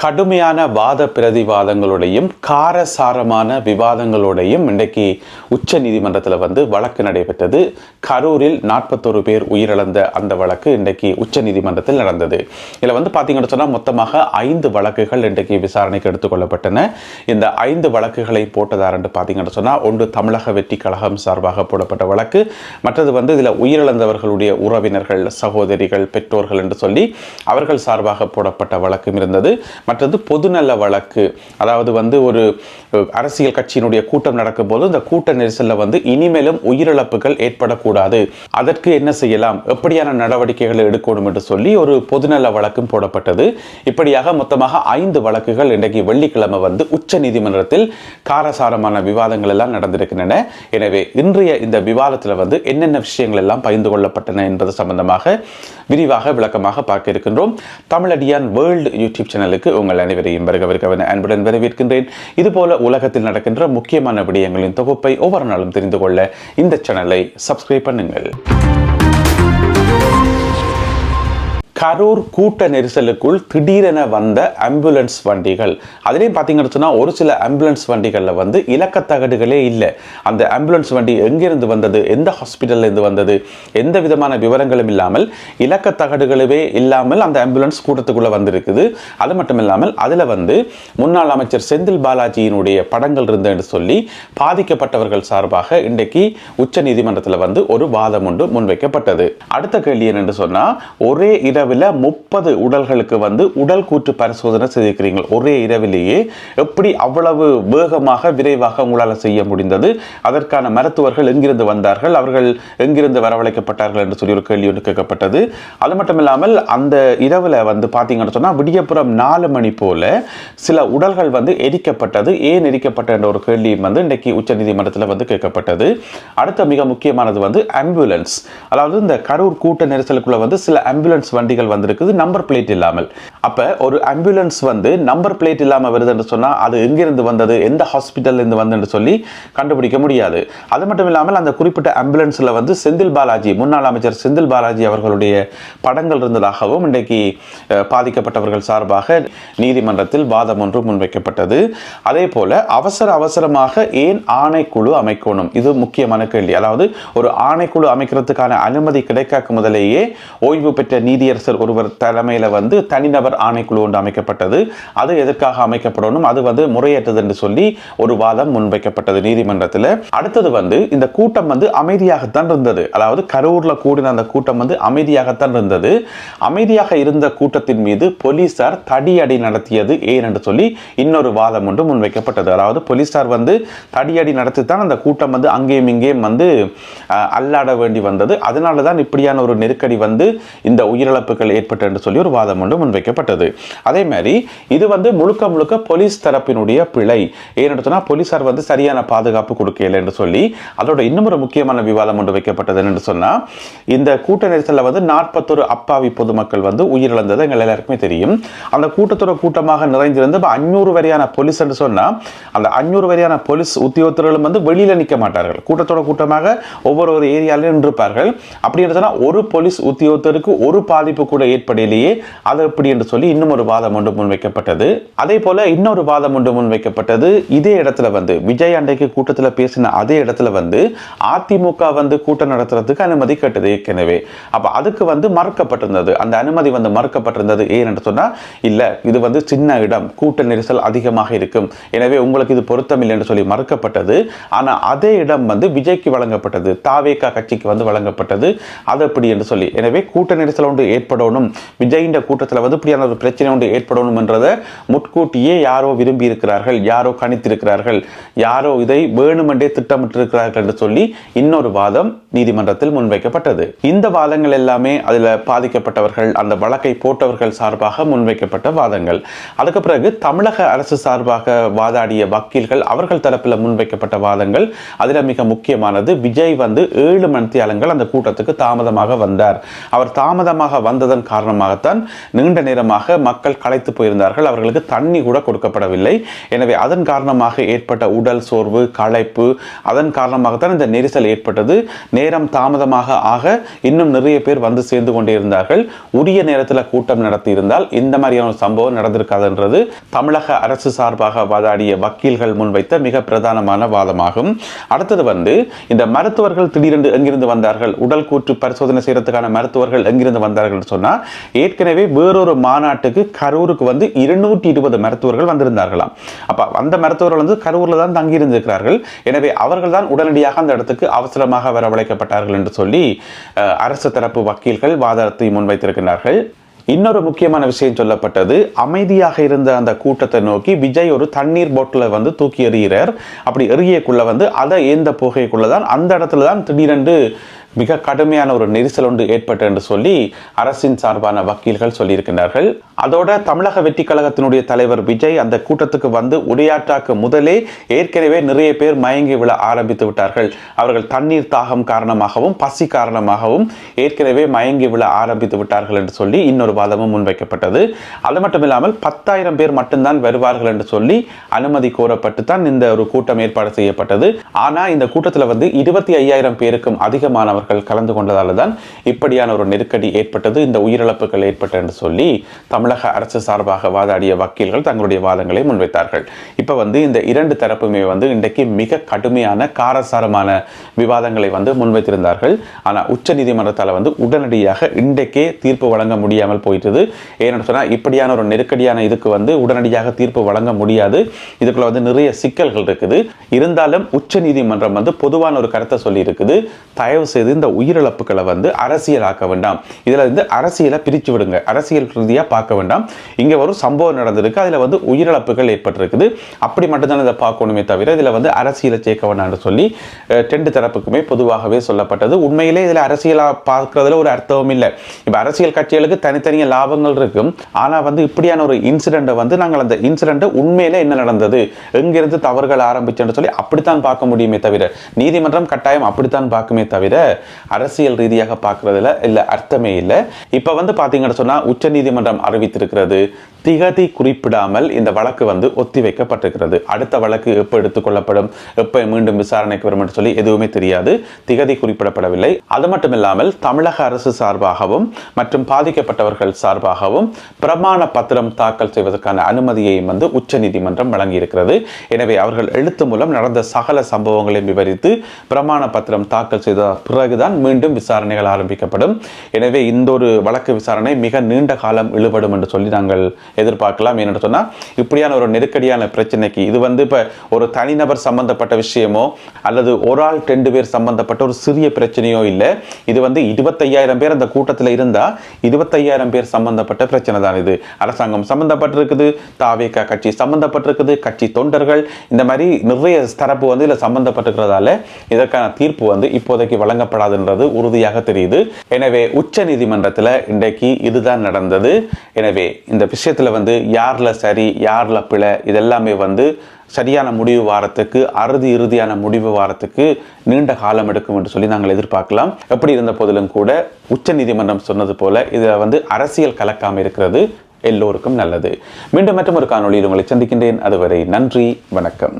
கடுமையான வாத பிரதிவாதங்களோடையும் காரசாரமான விவாதங்களோடையும் இன்றைக்கு உச்ச நீதிமன்றத்தில் வந்து வழக்கு நடைபெற்றது. கரூரில் நாற்பத்தொரு பேர் உயிரிழந்த அந்த வழக்கு இன்றைக்கு உச்ச நீதிமன்றத்தில் நடந்தது. இதில் வந்து பார்த்தீங்கன்னு சொன்னால் மொத்தமாக ஐந்து வழக்குகள் இன்றைக்கு விசாரணைக்கு எடுத்துக்கொள்ளப்பட்டன இந்த ஐந்து வழக்குகளை போட்டதார் என்று பார்த்தீங்கன்னு சொன்னால் ஒன்று தமிழக வெற்றி கழகம் சார்பாக போடப்பட்ட வழக்கு மற்றது வந்து இதில் உயிரிழந்தவர்களுடைய உறவினர்கள் சகோதரிகள் பெற்றோர்கள் என்று சொல்லி அவர்கள் சார்பாக போடப்பட்ட வழக்கும் இருந்தது. மற்றது பொதுநல வழக்கு. அதாவது வந்து ஒரு அரசியல் கட்சியினுடைய கூட்டம் நடக்கும்போது இந்த கூட்ட நெரிசலில் வந்து இனிமேலும் உயிரிழப்புகள் ஏற்படக்கூடாது. அதற்கு என்ன செய்யலாம்? எப்படியான நடவடிக்கைகளை எடுக்கணும் என்று சொல்லி ஒரு பொதுநல வழக்கும் போடப்பட்டது. இப்படியாக மொத்தமாக ஐந்து வழக்குகள் இன்றைக்கு வெள்ளிக்கிழமை வந்து உச்ச நீதிமன்றத்தில் காரசாரமான விவாதங்கள் எல்லாம் நடந்திருக்கின்றன. எனவே இன்றைய இந்த விவாதத்தில் வந்து என்னென்ன விஷயங்கள் எல்லாம் பகிர்ந்து கொள்ளப்பட்டன என்பது சம்பந்தமாக விரிவாக விளக்கமாக பார்க்க இருக்கின்றோம். தமிழடியான் வேர்ல்டு யூடியூப் சேனலுக்கு உங்கள் அனைவரையும் வருக அன்புடன் வரவேற்கின்றேன். இதுபோல உலகத்தில் நடக்கின்ற முக்கியமான விடயங்களின் தொகுப்பை ஒவ்வொரு நாளும் தெரிந்து கொள்ள இந்த சேனலை சப்ஸ்கிரைப் பண்ணுங்கள். கரூர் கூட்ட நெரிசலுக்குள் திடீரென வந்த ஆம்புலன்ஸ் வண்டிகள். அதுலேயும் பார்த்தீங்கன்னு சொன்னால் ஒரு சில ஆம்புலன்ஸ் வண்டிகளில் வந்து இலக்கத்தகடுகளே இல்லை. அந்த ஆம்புலன்ஸ் வண்டி எங்கேருந்து வந்தது? எந்த ஹாஸ்பிட்டல்லேருந்து வந்தது? எந்த விதமான விவரங்களும் இல்லாமல் இலக்கத்தகடுகளவே இல்லாமல் அந்த ஆம்புலன்ஸ் கூட்டத்துக்குள்ளே வந்திருக்குது. அது மட்டும் இல்லாமல் அதில் வந்து முன்னாள் அமைச்சர் செந்தில் பாலாஜியினுடைய படங்கள் இருந்ததுன்னு சொல்லி பாதிக்கப்பட்டவர்கள் சார்பாக இன்றைக்கு உச்ச நீதிமன்றத்தில் வந்து ஒரு வாதம் ஒன்று முன்வைக்கப்பட்டது. அடுத்த கேள்வி என்னென்று சொன்னால் ஒரே இரவில் முப்பது உடல்களுக்கு வந்து உடல் கூற்று பரிசோதனை செய்திருக்கிறீங்க ஒரே இரவிலேயே எப்படி அவ்வளவு வேகமாக விரைவாக உங்களால் செய்ய முடிந்தது? அதற்கான மருத்துவர்கள் எங்கிருந்து வந்தார்கள்? அவர்கள் எங்கிருந்து வரவழைக்கப்பட்டார்கள் என்று சொல்லி ஒரு கேள்வி ஒன்று கேட்கப்பட்டது. அது மட்டும் இல்லாமல் அந்த இரவில் வந்து பார்த்தீங்கன்னு சொன்னால் விடியப்புறம் நாலு மணி போல சில உடல்கள் வந்து எரிக்கப்பட்டது. ஏன் எரிக்கப்பட்ட என்ற ஒரு கேள்வியும் வந்து இன்றைக்கு உச்சநீதிமன்றத்தில் வந்து கேட்கப்பட்டது. அடுத்த மிக முக்கியமானது வந்து ஆம்புலன்ஸ். அதாவது இந்த கரூர் கூட்ட நெரிசலுக்குள்ள வந்து சில ஆம்புலன்ஸ் வண்டிகள் வந்திருக்குது நம்பர் பிளேட் இல்லாமல். அப்போ ஒரு ஆம்புலன்ஸ் வந்து நம்பர் பிளேட் இல்லாமல் வருதுன்னு சொன்னால் அது எங்கிருந்து வந்தது எந்த ஹாஸ்பிட்டல்லேருந்து வந்ததுன்னு சொல்லி கண்டுபிடிக்க முடியாது. அது மட்டும் இல்லாமல் அந்த குறிப்பிட்ட ஆம்புலன்ஸில் வந்து செந்தில் பாலாஜி முன்னாள் அமைச்சர் செந்தில் பாலாஜி அவர்களுடைய படங்கள் இருந்ததாகவும் இன்றைக்கு பாதிக்கப்பட்டவர்கள் சார்பாக நீதிமன்றத்தில் வாதம் ஒன்று முன்வைக்கப்பட்டது. அதே போல் அவசர அவசரமாக ஏன் ஆணைக்குழு அமைக்கணும்? இது முக்கியமான கேள்வி. அதாவது ஒரு ஆணைக்குழு அமைக்கிறதுக்கான அனுமதி கிடைக்காக்கு முதலேயே ஓய்வு பெற்ற நீதியரசர் ஒருவர் தலைமையில் வந்து தனிநபர் ஆணைக்குழு ஒன்று அமைக்கப்பட்டது. அது எதற்காக அமைக்கப்படணும்? அது வந்து முறையற்றது என்று சொல்லி ஒரு வாதம் முன்வைக்கப்பட்டது நீதிமன்றத்தில். அடுத்தது வந்து இந்த கூட்டம் வந்து அமைதியாகத்தான் இருந்தது. அதாவது கரூரில் கூடின அந்த கூட்டம் வந்து அமைதியாகத்தான் இருந்தது. அமைதியாக இருந்த கூட்டத்தின் மீது போலீசார் தடியடி நடத்தியது ஏன் என்று சொல்லி இன்னொரு வாதம் ஒன்று முன்வைக்கப்பட்டது. அதாவது போலீசார் வந்து தடியடி நடத்தி தான் அந்த கூட்டம் வந்து அங்கேயும் இங்கேயும் வந்து அல்லாட வேண்டி வந்தது. அதனால தான் இப்படியான ஒரு நெருக்கடி வந்து இந்த உயிரிழப்புகள் ஏற்பட்டு என்று சொல்லி ஒரு வாதம் ஒன்று முன்வைக்கப்பட்டது. அதே மாதிரி இது வந்து முழுக்க முழுக்க போலீஸ் தரப்பினுடைய பிழை. ஏன்னு சொன்னால் போலீசார் வந்து சரியான பாதுகாப்பு கொடுக்கல என்று சொல்லி அதோட இன்னும் ஒரு முக்கியமான விவாதம் ஒன்று வைக்கப்பட்டது என்று சொன்னால் இந்த கூட்ட நெரிசலில் வந்து நாற்பத்தொரு அப்பாவி பொதுமக்கள் வந்து உயிரிழந்தது எங்கள் எல்லாருக்குமே தெரியும். அந்த கூட்டத்தோட கூட்டமாக நிறைந்திருந்து அஞ்சூறு வரையான போலீஸ் என்று சொன்னால் அந்த அஞ்சூறு வரையான போலீஸ் உத்தியோகத்தர்களும் வந்து வெளியில் நிற்க மாட்டார்கள். கூட்டத்தோட கூட்டமாக ஒவ்வொரு ஒரு ஏரியாலையும் நின்றிருப்பார்கள். அப்படி சொன்னால் ஒரு போலீஸ் உத்தியோகத்தருக்கு ஒரு பாதிப்பு கூட ஏற்படையிலேயே அது எப்படி என்று சொல்லி இன்னும் ஒரு வாதம் ஒன்று முன்வைக்கப்பட்டது. அதே போல இன்னொரு வாதம் ஒன்று முன்வைக்கப்பட்டது. இதே இடத்துல வந்து விஜய் அண்டைக்கு கூட்டத்தில் பேசின அதே இடத்துல வந்து அதிமுக வந்து கூட்டம் நடத்துறதுக்கு அனுமதி கேட்டது ஏற்கனவே. அப்போ அதுக்கு வந்து மறுக்கப்பட்டிருந்தது. அந்த அனுமதி வந்து மறுக்கப்பட்டிருந்தது ஏன் என்று சொன்னால் இல்லை இது வந்து சின்ன இடம் கூட்ட நெரிசல் அதிகமாக இருக்கும். எனவே உங்களுக்கு இது பொருத்தமில்லை என்று சொல்லி மறுக்கப்பட்டது. ஆனால் அதே இடம் வந்து விஜய்க்கு வழங்கப்பட்டது. தாவேகா கட்சிக்கு வந்து வழங்கப்பட்டது. அது அப்படி என்று சொல்லி. எனவே கூட்ட நெரிசல் ஒன்று ஏற்படணும். விஜயின் கூட்டத்தில் வந்து இப்படியான ஒரு பிரச்சனை ஒன்று ஏற்படணும் என்றதை முட்கூட்டியே யாரோ விரும்பி இருக்கிறார்கள் யாரோ கணித்திருக்கிறார்கள் யாரோ இதை வேணுமென்றே திட்டமிட்டிருக்கிறார்கள் என்று சொல்லி இன்னொரு வாதம் நீதிமன்றத்தில் முன்வைக்கப்பட்டது. இந்த வாதங்கள் எல்லாமே அதில் பாதிக்கப்பட்டவர்கள் அந்த வழக்கை போட்டவர்கள் சார்பாக முன்வைக்கப்பட்ட வாதங்கள். அதுக்கு பிறகு தமிழக அரசு சார்பாக வாதாடிய வக்கீல்கள் அவர்கள் தரப்பில் முன்வைக்கப்பட்ட வாதங்கள். அதில் மிக முக்கியமானது விஜய் வந்து ஏழு மணித்தியாலங்கள் அந்த கூட்டத்துக்கு தாமதமாக வந்தார். அவர் தாமதமாக வந்த வந்ததன் காரணமாகத்தான் நீண்ட நேரமாக மக்கள் களைத்து போயிருந்தார்கள். அவர்களுக்கு தண்ணி கூட கொடுக்கப்படவில்லை. எனவே அதன் காரணமாக ஏற்பட்ட உடல் சோர்வு களைப்பு அதன் காரணமாகத்தான் இந்த நெரிசல் ஏற்பட்டது. நேரம் தாமதமாக ஆக இன்னும் நிறைய பேர் வந்து சேர்ந்து கொண்டிருந்தார்கள். உரிய நேரத்தில் கூட்டம் நடத்தி இருந்தால் இந்த மாதிரியான ஒரு சம்பவம் நடந்திருக்காதுன்றது. தமிழக அரசு சார்பாக வாதாடிய வக்கீல்கள் முன்வைத்த மிக பிரதானமான வாதமாகும். அடுத்தது வந்து இந்த மருத்துவர்கள் திடீரென்று எங்கிருந்து வந்தார்கள்? உடல் கூற்று பரிசோதனை செய்யறதுக்கான மருத்துவர்கள் எங்கிருந்து வந்தார்கள்? சொன்னா ஏற்கனவே வேறொரு மாநாட்டுக்கு கரூருக்கு வந்து இருநூற்றி இருபது மருத்துவர்கள் வந்திருந்தார்களாம். அப்போ அந்த மருத்துவர்கள் வந்து கரூரில் தான் தங்கியிருந்திருக்கிறார்கள். எனவே அவர்கள் தான் உடனடியாக அந்த இடத்துக்கு அவசரமாக வரவழைக்கப்பட்டார்கள் என்று சொல்லி அரசு தரப்பு வக்கீல்கள் வாதத்தை முன்வைத்திருக்கிறார்கள் இன்னொரு முக்கியமான விஷயம் சொல்லப்பட்டது அமைதியாக இருந்த அந்த கூட்டத்தை நோக்கி விஜய் ஒரு தண்ணீர் பாட்டிலை வந்து தூக்கி எறிகிறார். அப்படி எறியக்குள்ள வந்து அதை ஏந்த புகைக்குள்ள தான் அந்த இடத்துல தான் திடீரென்று மிக கடுமையான ஒரு நெரிசல் ஒன்று ஏற்பட்டு என்று சொல்லி அரசின் சார்பான வக்கீல்கள் சொல்லியிருக்கிறார்கள் அதோட தமிழக வெற்றி கழகத்தினுடைய தலைவர் விஜய் அந்த கூட்டத்துக்கு வந்து உரையாற்றாக்கு முதலே ஏற்கனவே நிறைய பேர் மயங்கி விழ ஆரம்பித்து விட்டார்கள். அவர்கள் தண்ணீர் தாகம் காரணமாகவும் பசி காரணமாகவும் ஏற்கனவே மயங்கி விழ ஆரம்பித்து விட்டார்கள் என்று சொல்லி இன்னொரு வாதமும் முன்வைக்கப்பட்டது. அது மட்டும் இல்லாமல் பத்தாயிரம் பேர் மட்டும்தான் வருவார்கள் என்று சொல்லி அனுமதி கோரப்பட்டு தான் இந்த ஒரு கூட்டம் ஏற்பாடு செய்யப்பட்டது. ஆனால் இந்த கூட்டத்தில் வந்து இருபத்தி ஐயாயிரம் பேருக்கும் அதிகமானவர்கள் கலந்து கொண்டதால தான் இப்படியான ஒரு நெருக்கடி ஏற்பட்டது இந்த உயிரிழப்புகள் ஏற்பட்டது என்று சொல்லி தமிழக அரசு சார்பாக வாதாடிய வக்கீல்கள் தங்களுடைய வாதங்களை முன்வைத்தார்கள். இப்ப வந்து இந்த இரண்டு தரப்புமே வந்து இன்றைக்கு மிக கடுமையான காரசாரமான விவாதங்களை வந்து முன்வைத்திருந்தார்கள். ஆனால் உச்ச நீதிமன்றத்தால் வந்து உடனடியாக இன்றைக்கே தீர்ப்பு வழங்க முடியாமல் போயிட்டது. ஏன்னு சொன்னா இப்படியான ஒரு நெருக்கடியான இதுக்கு வந்து உடனடியாக தீர்ப்பு வழங்க முடியாது. இதுக்குள்ள வந்து நிறைய சிக்கல்கள் இருக்குது. இருந்தாலும் உச்ச நீதிமன்றம் வந்து பொதுவான ஒரு கருத்தை சொல்லி இருக்குது தயவு செய்து இந்த உயிரிழப்புகளை வந்து அரசியலாக்க வேண்டாம். இதில் வந்து அரசியலை பிரிச்சு விடுங்க. அரசியல் ரீதியாக பார்க்க வேண்டாம். இங்கே ஒரு சம்பவம் நடந்திருக்கு. அதில் வந்து உயிரிழப்புகள் ஏற்பட்டிருக்குது. அப்படி மட்டும்தான் இதை பார்க்கணுமே தவிர இதில் வந்து அரசியலை சேர்க்க வேண்டாம்னு சொல்லி டெண்டு ரெண்டு தரப்புக்குமே பொதுவாகவே சொல்லப்பட்டது. உண்மையிலே இதில் அரசியலாக பார்க்குறதுல ஒரு அர்த்தமும் இல்லை. இப்போ அரசியல் கட்சிகளுக்கு தனித்தனியாக லாபங்கள் இருக்கும் ஆனால் வந்து இப்படியான ஒரு இன்சிடெண்ட்டை வந்து நாங்கள் அந்த இன்சிடென்ட் உண்மையிலே என்ன நடந்தது? எங்கிருந்து தவறுகள் ஆரம்பிச்சுன்னு சொல்லி அப்படித்தான் பார்க்க முடியுமே தவிர நீதிமன்றம் கட்டாயம் அப்படித்தான் பார்க்குமே தவிர அரசியல் ரீதியாக பார்க்கறதுல இல்லை அர்த்தமே இல்லை. இப்போ வந்து பார்த்தீங்கன்னு சொன்னா உச்ச நீதிமன்றம் அறிவித்திருக்கிறது திகதி குறிப்பிடாமல் இந்த வழக்கு வந்து ஒத்திவைக்கப்பட்டிருக்கிறது அடுத்த வழக்கு எப்போ எடுத்துக்கொள்ளப்படும் எப்போ மீண்டும் விசாரணைக்கு வரும் என்று சொல்லி எதுவுமே தெரியாது திகதி குறிப்பிடப்படவில்லை. அது மட்டும் இல்லாமல் தமிழக அரசு சார்பாகவும் மற்றும் பாதிக்கப்பட்டவர்கள் சார்பாகவும் பிரமாண பத்திரம் தாக்கல் செய்வதற்கான அனுமதியையும் வந்து உச்ச நீதிமன்றம் வழங்கியிருக்கிறது. எனவே அவர்கள் எழுத்து மூலம் நடந்த சகல சம்பவங்களையும் விவரித்து பிரமாண பத்திரம் தாக்கல் செய்த பிறகுதான் மீண்டும் விசாரணைகள் ஆரம்பிக்கப்படும். எனவே இந்த ஒரு வழக்கு விசாரணை மிக நீண்ட காலம் இழுபடும் என்று சொல்லி நாங்கள் எதிர்பார்க்கலாம். ஏன்னு சொன்னால் இப்படியான ஒரு நெருக்கடியான பிரச்சனைக்கு இது வந்து இப்போ ஒரு தனிநபர் சம்பந்தப்பட்ட விஷயமோ அல்லது ஒரு ஆள் ரெண்டு பேர் சம்பந்தப்பட்ட ஒரு சிறிய பிரச்சனையோ இல்லை. இது வந்து இருபத்தையாயிரம் பேர் அந்த கூட்டத்தில் இருந்தால் இருபத்தையாயிரம் பேர் சம்பந்தப்பட்ட பிரச்சனை தான் இது. அரசாங்கம் சம்பந்தப்பட்டிருக்குது தாவேகா கட்சி சம்பந்தப்பட்டிருக்குது கட்சி தொண்டர்கள் இந்த மாதிரி நிறைய தரப்பு வந்து இதில் சம்பந்தப்பட்டிருக்கிறதால இதற்கான தீர்ப்பு வந்து இப்போதைக்கு வழங்கப்படாதுன்றது உறுதியாக தெரியுது. எனவே உச்ச நீதிமன்றத்தில் இன்றைக்கு இதுதான் நடந்தது. எனவே இந்த விஷயத்தில் வந்து யாரில் சரி யாரில் பிழை இதெல்லாமே வந்து சரியான முடிவு வாரத்துக்கு அறுதி இறுதியான முடிவு வாரத்துக்கு நீண்ட காலம் எடுக்கும் என்று சொல்லி நாங்கள் எதிர்பார்க்கலாம். எப்படி இருந்த போதிலும் கூட உச்ச நீதிமன்றம் சொன்னது போல இதில் வந்து அரசியல் கலக்காமல் இருக்கிறது எல்லோருக்கும் நல்லது. மீண்டும் மற்றும் ஒரு காணொலியில் உங்களை சந்திக்கின்றேன். அதுவரை நன்றி வணக்கம்.